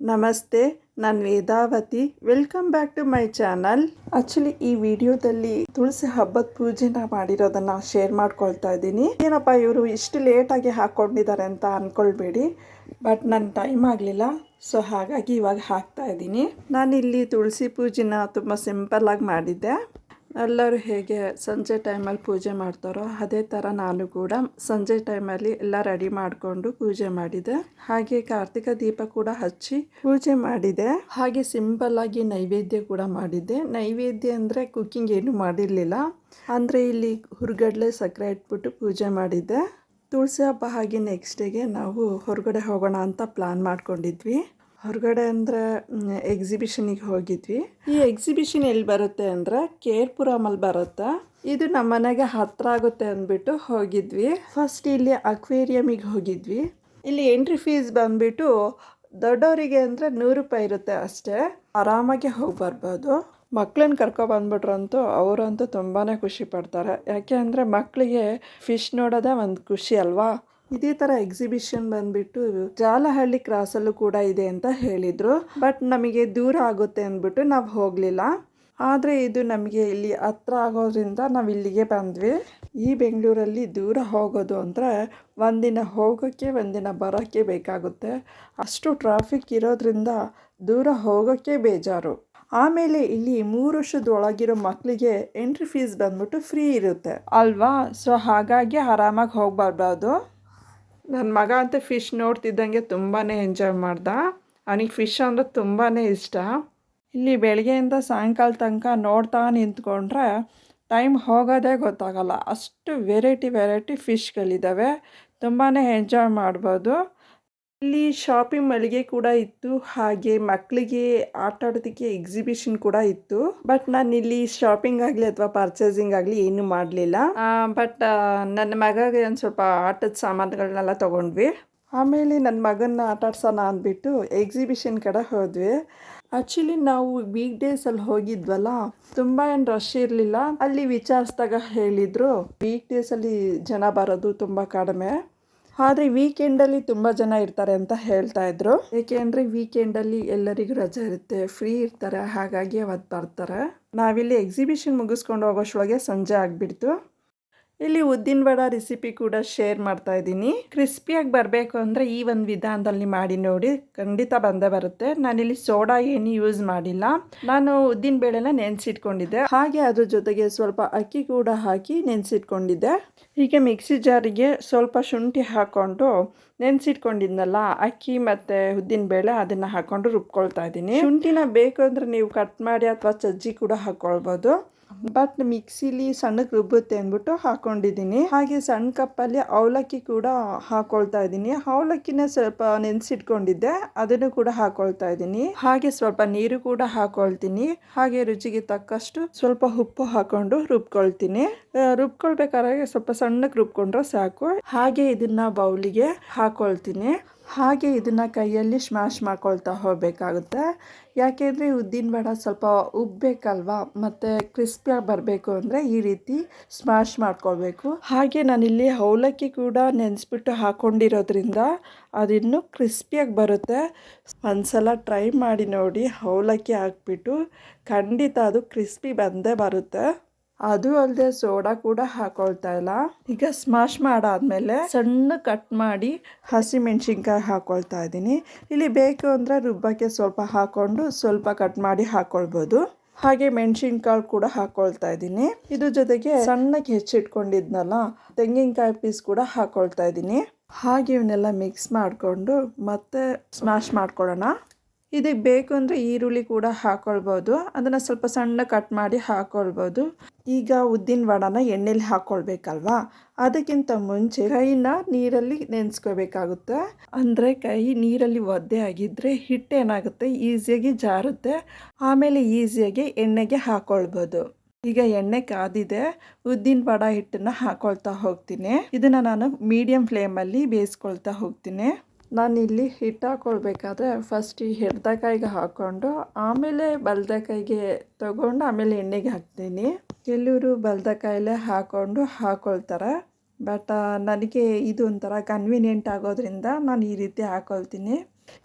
ನಮಸ್ತೆ, ನಾನು Vedavathi. Welcome back to my channel actually ಈ ವಿಡಿಯೋದಲ್ಲಿ ತುಳಸಿ ಹಬ್ಬದ ಪೂಜೆನ ಮಾಡಿರೋದನ್ನ ಶೇರ್ ಮಾಡ್ಕೊಳ್ತಾ ಇದ್ದೀನಿ. ಏನಪ್ಪ, ಇವರು ಇಷ್ಟು ಲೇಟಾಗಿ ಹಾಕ್ಕೊಂಡಿದ್ದಾರೆ ಅಂತ ಅಂದ್ಕೊಳ್ಬೇಡಿ ಬಟ್ ನನ್ನ ಟೈಮ್ ಆಗಲಿಲ್ಲ ಸೊ ಹಾಗಾಗಿ ಇವಾಗ ಹಾಕ್ತಾ ಇದ್ದೀನಿ. ನಾನಿಲ್ಲಿ ತುಳಸಿ ಪೂಜೆನ ತುಂಬ ಸಿಂಪಲ್ಲಾಗಿ ಮಾಡಿದ್ದೆ. ಎಲ್ಲರೂ ಹೇಗೆ ಸಂಜೆ ಟೈಮಲ್ಲಿ ಪೂಜೆ ಮಾಡ್ತಾರೋ ಅದೇ ಥರ ನಾನು ಕೂಡ ಸಂಜೆ ಟೈಮಲ್ಲಿ ಎಲ್ಲ ರೆಡಿ ಮಾಡಿಕೊಂಡು ಪೂಜೆ ಮಾಡಿದೆ. ಹಾಗೆ ಕಾರ್ತಿಕ ದೀಪ ಕೂಡ ಹಚ್ಚಿ ಪೂಜೆ ಮಾಡಿದೆ. ಹಾಗೆ ಸಿಂಪಲ್ ಆಗಿ ನೈವೇದ್ಯ ಕೂಡ ಮಾಡಿದ್ದೆ. ನೈವೇದ್ಯ ಅಂದರೆ ಕುಕ್ಕಿಂಗ್ ಏನು ಮಾಡಿರಲಿಲ್ಲ. ಅಂದರೆ ಇಲ್ಲಿ ಹುರ್ಗಡ್ಲೆ ಸಕ್ಕರೆ ಇಟ್ಬಿಟ್ಟು ಪೂಜೆ ಮಾಡಿದ್ದೆ. ತುಳಸಿ ಹಬ್ಬ ಹಾಗೆ ನೆಕ್ಸ್ಟ್ ಡೇಗೆ ನಾವು ಹೊರಗಡೆ ಹೋಗೋಣ ಅಂತ ಪ್ಲಾನ್ ಮಾಡ್ಕೊಂಡಿದ್ವಿ. ಹೊರಗಡೆ ಅಂದರೆ ಎಕ್ಸಿಬಿಷನಿಗೆ ಹೋಗಿದ್ವಿ. ಈ ಎಕ್ಸಿಬಿಷನ್ ಎಲ್ಲಿ ಬರುತ್ತೆ ಅಂದರೆ ಕೇರ್ಪುರಮಲ್ಲಿ ಬರುತ್ತೆ. ಇದು ನಮ್ಮ ಮನೆಗೆ ಹತ್ರ ಆಗುತ್ತೆ ಅಂದ್ಬಿಟ್ಟು ಹೋಗಿದ್ವಿ. ಫಸ್ಟ್ ಇಲ್ಲಿ ಅಕ್ವೇರಿಯಮಿಗೆ ಹೋಗಿದ್ವಿ. ಇಲ್ಲಿ ಎಂಟ್ರಿ ಫೀಸ್ ಬಂದ್ಬಿಟ್ಟು ದೊಡ್ಡವರಿಗೆ ಅಂದರೆ ನೂರು ರೂಪಾಯಿ ಇರುತ್ತೆ ಅಷ್ಟೇ. ಆರಾಮಾಗಿ ಹೋಗಿ ಬರ್ಬೋದು. ಮಕ್ಳನ್ನ ಕರ್ಕೊಬಂದ್ಬಿಟ್ರಂತೂ ಅವರಂತೂ ತುಂಬಾ ಖುಷಿ ಪಡ್ತಾರೆ. ಯಾಕೆ ಅಂದರೆ ಮಕ್ಕಳಿಗೆ ಫಿಶ್ ನೋಡೋದೇ ಒಂದು ಖುಷಿ ಅಲ್ವಾ? ಇದೇ ಥರ ಎಕ್ಸಿಬಿಷನ್ ಬಂದ್ಬಿಟ್ಟು ಜಾಲಹಳ್ಳಿ ಕ್ರಾಸಲ್ಲೂ ಕೂಡ ಇದೆ ಅಂತ ಹೇಳಿದರು. ಬಟ್ ನಮಗೆ ದೂರ ಆಗುತ್ತೆ ಅಂದ್ಬಿಟ್ಟು ನಾವು ಹೋಗಲಿಲ್ಲ. ಆದರೆ ಇದು ನಮಗೆ ಇಲ್ಲಿ ಹತ್ರ ಆಗೋದ್ರಿಂದ ನಾವು ಇಲ್ಲಿಗೆ ಬಂದ್ವಿ. ಈ ಬೆಂಗಳೂರಲ್ಲಿ ದೂರ ಹೋಗೋದು ಅಂದರೆ ಒಂದಿನ ಹೋಗೋಕ್ಕೆ ಒಂದಿನ ಬರೋಕ್ಕೆ ಬೇಕಾಗುತ್ತೆ. ಅಷ್ಟು ಟ್ರಾಫಿಕ್ ಇರೋದ್ರಿಂದ ದೂರ ಹೋಗೋಕ್ಕೆ ಬೇಜಾರು. ಆಮೇಲೆ ಇಲ್ಲಿ ಮೂರು ವರ್ಷದೊಳಗಿರೋ ಮಕ್ಕಳಿಗೆ ಎಂಟ್ರಿ ಫೀಸ್ ಬಂದ್ಬಿಟ್ಟು ಫ್ರೀ ಇರುತ್ತೆ. ಅಲ್ವಾ? ಸೊ ಹಾಗಾಗಿ ಆರಾಮಾಗಿ ಹೋಗಿ ನನ್ನ ಮಗ ಅಂತ ಫಿಶ್ ನೋಡ್ತಿದ್ದಂಗೆ ತುಂಬಾ ಎಂಜಾಯ್ ಮಾಡ್ದ. ಅವನಿಗೆ ಫಿಶ್ ಅಂದರೆ ತುಂಬಾ ಇಷ್ಟ. ಇಲ್ಲಿ ಬೆಳಗ್ಗೆಯಿಂದ ಸಾಯಂಕಾಲ ತನಕ ನೋಡ್ತಾ ನಿಂತ್ಕೊಂಡ್ರೆ ಟೈಮ್ ಹೋಗೋದೇ ಗೊತ್ತಾಗಲ್ಲ. ಅಷ್ಟು ವೆರೈಟಿ ವೆರೈಟಿ ಫಿಶ್ಗಳಿದ್ದಾವೆ ತುಂಬಾ ಎಂಜಾಯ್ ಮಾಡ್ಬೋದು. ಇಲ್ಲಿ ಶಾಪಿಂಗ್ ಮಳಿಗೆ ಕೂಡ ಇತ್ತು. ಹಾಗೆ ಮಕ್ಕಳಿಗೆ ಆಟ ಆಡೋದಕ್ಕೆ ಎಕ್ಸಿಬಿಷನ್ ಕೂಡ ಇತ್ತು. ಬಟ್ ನಾನು ಇಲ್ಲಿ ಶಾಪಿಂಗ್ ಆಗಲಿ ಅಥವಾ ಪರ್ಚೇಸಿಂಗ್ ಆಗಲಿ ಏನು ಮಾಡಲಿಲ್ಲ. ಬಟ್ ನನ್ನ ಮಗಗೆ ಒಂದು ಸ್ವಲ್ಪ ಆಟದ ಸಾಮಾನುಗಳನ್ನೆಲ್ಲ ತಗೊಂಡ್ವಿ. ಆಮೇಲೆ ನನ್ನ ಮಗನ್ನ ಆಟ ಆಡ್ಸೋಣ ಅಂದ್ಬಿಟ್ಟು ಎಕ್ಸಿಬಿಷನ್ ಕಡೆ ಹೋದ್ವಿ. ಆ್ಯಕ್ಚುಲಿ ನಾವು ವೀಕ್ ಡೇಸಲ್ಲಿ ಹೋಗಿದ್ವಲ್ಲ ತುಂಬ ಏನು ರಶ್ ಇರಲಿಲ್ಲ. ಅಲ್ಲಿ ವಿಚಾರಿಸಿದಾಗ ಹೇಳಿದರು ವೀಕ್ ಡೇಸಲ್ಲಿ ಜನ ಬರೋದು ತುಂಬ ಕಡಿಮೆ. ಆದರೆ ವೀಕೆಂಡಲ್ಲಿ ತುಂಬ ಜನ ಇರ್ತಾರೆ ಅಂತ ಹೇಳ್ತಾ ಇದ್ರು. ಏಕೆಂದರೆ ವೀಕೆಂಡಲ್ಲಿ ಎಲ್ಲರಿಗೂ ರಜೆ ಇರುತ್ತೆ ಫ್ರೀ ಇರ್ತಾರೆ, ಹಾಗಾಗಿ ಅವತ್ತು ಬರ್ತಾರೆ. ನಾವಿಲ್ಲಿ ಎಕ್ಸಿಬಿಷನ್ ಮುಗಿಸ್ಕೊಂಡು ಹೋಗೋಷ್ಟೊಳಗೆ ಸಂಜೆ ಆಗಿಬಿಡ್ತು. ಇಲ್ಲಿ ಉದ್ದಿನ ವಡ ರೆಸಿಪಿ ಕೂಡ ಶೇರ್ ಮಾಡ್ತಾ ಇದ್ದೀನಿ. ಕ್ರಿಸ್ಪಿಯಾಗಿ ಬರಬೇಕು ಅಂದರೆ ಈ ಒಂದು ವಿಧಾನದಲ್ಲಿ ಮಾಡಿ ನೋಡಿ, ಖಂಡಿತ ಬಂದೇ ಬರುತ್ತೆ. ನಾನಿಲ್ಲಿ ಸೋಡಾ ಏನು ಯೂಸ್ ಮಾಡಿಲ್ಲ. ನಾನು ಉದ್ದಿನ ಬೇಳೆನ ನೆನೆಸಿಟ್ಕೊಂಡಿದ್ದೆ. ಹಾಗೆ ಅದ್ರ ಜೊತೆಗೆ ಸ್ವಲ್ಪ ಅಕ್ಕಿ ಕೂಡ ಹಾಕಿ ನೆನೆಸಿಟ್ಕೊಂಡಿದ್ದೆ. ಹೀಗೆ ಮಿಕ್ಸಿ ಜಾರಿಗೆ ಸ್ವಲ್ಪ ಶುಂಠಿ ಹಾಕ್ಕೊಂಡು ನೆನೆಸಿಟ್ಕೊಂಡಿದ್ನಲ್ಲ, ಅಕ್ಕಿ ಮತ್ತು ಉದ್ದಿನ ಬೇಳೆ ಅದನ್ನು ಹಾಕ್ಕೊಂಡು ರುಬ್ಕೊಳ್ತಾ ಇದ್ದೀನಿ. ಶುಂಠಿನ ಬೇಕು ಅಂದರೆ ನೀವು ಕಟ್ ಮಾಡಿ ಅಥವಾ ಚಜ್ಜಿ ಕೂಡ ಹಾಕ್ಕೊಳ್ಬೋದು ಬಟ್ ಮಿಕ್ಸಿಲಿ ಸಣ್ಣಕ್ಕೆ ರುಬ್ಬುತ್ತೆ ಅಂದ್ಬಿಟ್ಟು ಹಾಕೊಂಡಿದ್ದೀನಿ. ಹಾಗೆ ಸಣ್ಣ ಕಪ್ಪಲ್ಲಿ ಅವಲಕ್ಕಿ ಕೂಡ ಹಾಕೊಳ್ತಾ ಇದ್ದೀನಿ. ಅವಲಕ್ಕಿನ ಸ್ವಲ್ಪ ನೆನೆಸಿಟ್ಕೊಂಡಿದ್ದೆ. ಅದನ್ನು ಕೂಡ ಹಾಕೊಳ್ತಾ ಇದ್ದೀನಿ. ಹಾಗೆ ಸ್ವಲ್ಪ ನೀರು ಕೂಡ ಹಾಕೊಳ್ತೀನಿ. ಹಾಗೆ ರುಚಿಗೆ ತಕ್ಕಷ್ಟು ಸ್ವಲ್ಪ ಉಪ್ಪು ಹಾಕೊಂಡು ರುಬ್ಕೊಳ್ತೀನಿ. ರುಬ್ಕೊಳ್ಬೇಕಾದ್ರೆ ಸ್ವಲ್ಪ ಸಣ್ಣಕ್ಕೆ ರುಬ್ಕೊಂಡ್ರೆ ಸಾಕು. ಹಾಗೆ ಇದನ್ನ ಬೌಲಿಗೆ ಹಾಕೊಳ್ತೀನಿ. ಹಾಗೆ ಇದನ್ನು ಕೈಯಲ್ಲಿ ಸ್ಮ್ಯಾಶ್ ಮಾಡ್ಕೊಳ್ತಾ ಹೋಗಬೇಕಾಗುತ್ತೆ. ಯಾಕೆಂದರೆ ಉದ್ದಿನ ವಡ ಸ್ವಲ್ಪ ಉಬ್ಬಬೇಕಲ್ವಾ ಮತ್ತು ಕ್ರಿಸ್ಪಿಯಾಗಿ ಬರಬೇಕು ಅಂದರೆ ಈ ರೀತಿ ಸ್ಮ್ಯಾಶ್ ಮಾಡ್ಕೊಳ್ಬೇಕು. ಹಾಗೆ ನಾನಿಲ್ಲಿ ಅವಲಕ್ಕಿ ಕೂಡ ನೆನೆಸ್ಬಿಟ್ಟು ಹಾಕ್ಕೊಂಡಿರೋದ್ರಿಂದ ಅದಿನ್ನೂ ಕ್ರಿಸ್ಪಿಯಾಗಿ ಬರುತ್ತೆ. ಒಂದ್ಸಲ ಟ್ರೈ ಮಾಡಿ ನೋಡಿ ಅವಲಕ್ಕಿ ಹಾಕ್ಬಿಟ್ಟು ಖಂಡಿತ ಅದು ಕ್ರಿಸ್ಪಿ ಬಂದೇ ಬರುತ್ತೆ. ಅದು ಅಲ್ಲದೆ ಸೋಡಾ ಕೂಡ ಹಾಕೊಳ್ತಾ ಇಲ್ಲ. ಈಗ ಸ್ಮಾಶ್ ಮಾಡಾದ್ಮೇಲೆ ಸಣ್ಣ ಕಟ್ ಮಾಡಿ ಹಸಿ ಮೆಣಸಿನ್ಕಾಯಿ ಹಾಕೊಳ್ತಾ ಇದ್ದೀನಿ. ಇಲ್ಲಿ ಬೇಕು ಅಂದರೆ ರುಬ್ಬಕ್ಕೆ ಸ್ವಲ್ಪ ಹಾಕ್ಕೊಂಡು ಸ್ವಲ್ಪ ಕಟ್ ಮಾಡಿ ಹಾಕ್ಕೊಳ್ಬೋದು ಹಾಗೆ ಮೆಣಸಿನ್ಕಾಳು ಕೂಡ ಹಾಕೊಳ್ತಾ ಇದ್ದೀನಿ. ಇದ್ರ ಜೊತೆಗೆ ಸಣ್ಣಕ್ಕೆ ಹೆಚ್ಚಿಟ್ಕೊಂಡಿದ್ನಲ್ಲ, ತೆಂಗಿನಕಾಯಿ ಪೀಸ್ ಕೂಡ ಹಾಕೊಳ್ತಾ ಇದ್ದೀನಿ. ಹಾಗೆ ಇವನ್ನೆಲ್ಲ ಮಿಕ್ಸ್ ಮಾಡಿಕೊಂಡು ಮತ್ತೆ ಸ್ಮ್ಯಾಶ್ ಮಾಡ್ಕೊಳ್ಳೋಣ. ಇದಕ್ಕೆ ಬೇಕು ಅಂದರೆ ಈರುಳ್ಳಿ ಕೂಡ ಹಾಕ್ಕೊಳ್ಬೋದು ಅದನ್ನು ಸ್ವಲ್ಪ ಸಣ್ಣ ಕಟ್ ಮಾಡಿ ಹಾಕ್ಕೊಳ್ಬೋದು ಈಗ ಉದ್ದಿನ ವಡನ ಎಣ್ಣೆಲಿ ಹಾಕ್ಕೊಳ್ಬೇಕಲ್ವಾ ಅದಕ್ಕಿಂತ ಮುಂಚೆ ಕೈನ ನೀರಲ್ಲಿ ನೆನೆಸ್ಕೋಬೇಕಾಗುತ್ತೆ. ಅಂದರೆ ಕೈ ನೀರಲ್ಲಿ ಒದ್ದೆ ಆಗಿದ್ದರೆ ಹಿಟ್ಟೇನಾಗುತ್ತೆ ಈಸಿಯಾಗಿ ಜಾರುತ್ತೆ. ಆಮೇಲೆ ಈಸಿಯಾಗಿ ಎಣ್ಣೆಗೆ ಹಾಕ್ಕೊಳ್ಬೋದು ಈಗ ಎಣ್ಣೆ ಕಾದಿದೆ. ಉದ್ದಿನ ವಡ ಹಿಟ್ಟನ್ನು ಹಾಕ್ಕೊಳ್ತಾ ಹೋಗ್ತೀನಿ. ಇದನ್ನು ನಾನು ಮೀಡಿಯಂ ಫ್ಲೇಮಲ್ಲಿ ಬೇಯಿಸ್ಕೊಳ್ತಾ ಹೋಗ್ತೀನಿ. ನಾನಿಲ್ಲಿ ಹಿಟ್ಟು ಹಾಕ್ಕೊಳ್ಬೇಕಾದ್ರೆ ಫಸ್ಟ್ ಈ ಹಿಡ್ದಕಾಯಿಗೆ ಹಾಕ್ಕೊಂಡು ಆಮೇಲೆ ಬಲ್ದಕಾಯಿಗೆ ತಗೊಂಡು ಆಮೇಲೆ ಎಣ್ಣೆಗೆ ಹಾಕ್ತೀನಿ. ಕೆಲವರು ಬಲ್ದಕಾಯಲ್ಲೇ ಹಾಕ್ಕೊಂಡು ಹಾಕ್ಕೊಳ್ತಾರೆ ಬಟ್ ನನಗೆ ಇದು ಒಂಥರ ಕನ್ವೀನಿಯೆಂಟ್ ಆಗೋದ್ರಿಂದ ನಾನು ಈ ರೀತಿ ಹಾಕ್ಕೊಳ್ತೀನಿ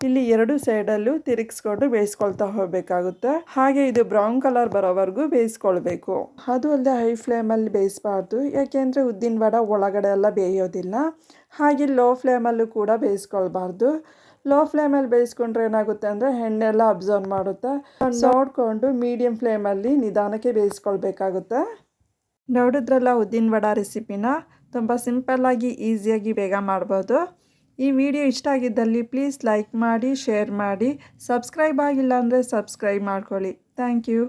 ಇಲ್ಲಿ ಎರಡು ಸೈಡಲ್ಲೂ ತಿರುಗಿಸ್ಕೊಂಡು ಬೇಯಿಸ್ಕೊಳ್ತಾ ಹೋಗಬೇಕಾಗುತ್ತೆ. ಹಾಗೆ ಇದು ಬ್ರೌನ್ ಕಲರ್ ಬರೋವರೆಗೂ ಬೇಯಿಸ್ಕೊಳ್ಬೇಕು. ಅದು ಅಲ್ಲದೆ ಹೈ ಫ್ಲೇಮಲ್ಲಿ ಬೇಯಿಸಬಾರ್ದು. ಯಾಕೆಂದರೆ ಉದ್ದಿನ ವಡ ಒಳಗಡೆ ಎಲ್ಲ ಬೇಯೋದಿಲ್ಲ. ಹಾಗೆ ಲೋ ಫ್ಲೇಮಲ್ಲೂ ಕೂಡ ಬೇಯಿಸ್ಕೊಳ್ಬಾರ್ದು. ಲೋ ಫ್ಲೇಮಲ್ಲಿ ಬೇಯಿಸ್ಕೊಂಡ್ರೆ ಏನಾಗುತ್ತೆ ಅಂದರೆ ಎಣ್ಣೆಲ್ಲ ಅಬ್ಸರ್ವ್ ಮಾಡುತ್ತೆ. ನೋಡಿಕೊಂಡು ಮೀಡಿಯಮ್ ಫ್ಲೇಮಲ್ಲಿ ನಿಧಾನಕ್ಕೆ ಬೇಯಿಸ್ಕೊಳ್ಬೇಕಾಗುತ್ತೆ. ನೋಡಿದ್ರಲ್ಲ ಉದ್ದಿನ ವಡ ರೆಸಿಪಿನ ತುಂಬ ಸಿಂಪಲ್ಲಾಗಿ ಈಸಿಯಾಗಿ ಬೇಗ ಮಾಡ್ಬೋದು. ಈ ವಿಡಿಯೋ ಇಷ್ಟ ಆಗಿದ್ದಲ್ಲಿ ಪ್ಲೀಸ್ ಲೈಕ್ ಮಾಡಿ, ಶೇರ್ ಮಾಡಿ. ಸಬ್ಸ್ಕ್ರೈಬ್ ಆಗಿಲ್ಲ ಅಂದರೆ ಸಬ್ಸ್ಕ್ರೈಬ್ ಮಾಡ್ಕೊಳ್ಳಿ. Thank you.